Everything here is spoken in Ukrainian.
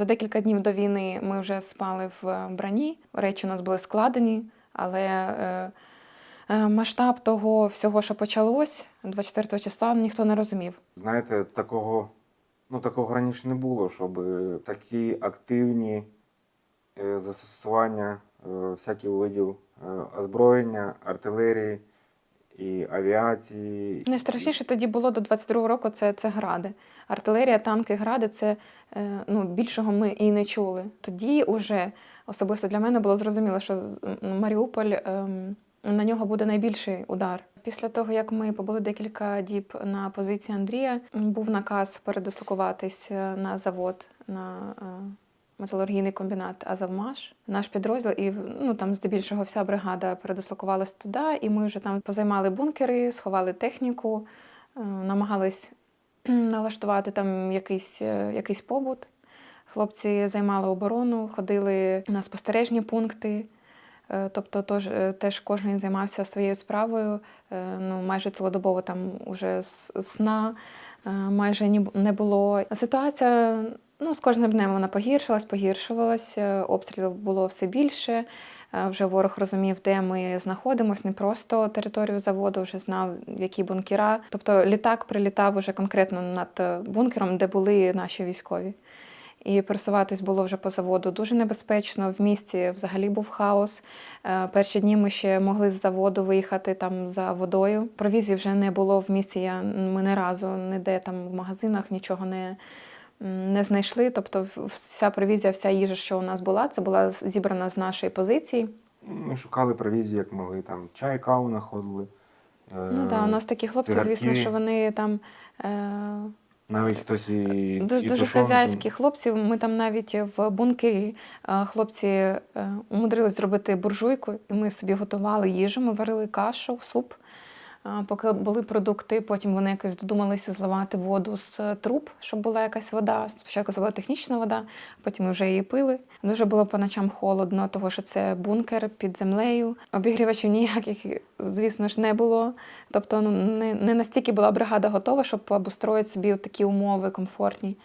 За декілька днів до війни ми вже спали в броні. Речі у нас були складені, але е, е, масштаб того всього, що почалось 24 числа, ніхто не розумів. Знаєте, такого, ну, такого раніше не було, щоб е, такі активні е, застосування е, всяких видів е, озброєння, артилерії і авіації. Найстрашніше тоді було до 22 року це, це гради. Артилерія, танки, гради це е, ну, більшого ми і не чули. Тоді уже особисто для мене було зрозуміло, що Маріуполь ем, на нього буде найбільший удар. Після того, як ми побули декілька діб на позиції Андрія, був наказ передислокуватись е, на завод на е, металургійний комбінат Азовмаш. Наш підрозділ, і ну там здебільшого вся бригада передислокувалась туди, і ми вже там позаймали бункери, сховали техніку, е, намагались налаштувати там якийсь, е, якийсь побут. Хлопці займали оборону, ходили на спостережні пункти. Е, Тобто тож, теж кожен займався своєю справою. Ну, майже цілодобово там уже сна майже не було. Ситуація ну, з кожним днем вона погіршилась, погіршувалась. е, Обстрілів було все більше. Е, Вже ворог розумів, де ми знаходимося, не просто територію заводу, вже знав, які бункера. Тобто літак прилітав уже конкретно над е, бункером, де були наші військові. І пересуватись було вже по заводу дуже небезпечно. В місті взагалі був хаос. Перші дні ми ще могли з заводу виїхати там за водою. Провізії вже не було в місті. Я ми не разу ніде там в магазинах нічого не, не знайшли. Тобто, вся провізія, вся їжа, що у нас була, це була зібрана з нашої позиції. Ми шукали провізію, як могли, там чай, каву знаходили. Е, Ну так, у нас такі хлопці, цигарки. звісно, що вони там. Е, Навіть хтось і. Дуже, і дуже хазяйські хлопці. Ми там навіть в бункері е, хлопці е, умудрились зробити буржуйку, і ми собі готували їжу, ми варили кашу, суп. Поки були продукти, потім вони якось додумалися зливати воду з е, труб, щоб була якась вода. Спочатку це була технічна вода, потім ми вже її пили. Дуже було по ночам холодно, тому що це бункер під землею. Обігрівачів ніяких, звісно ж, не було. Тобто ну, не настільки була бригада готова, щоб обустроїти собі такі умови комфортні.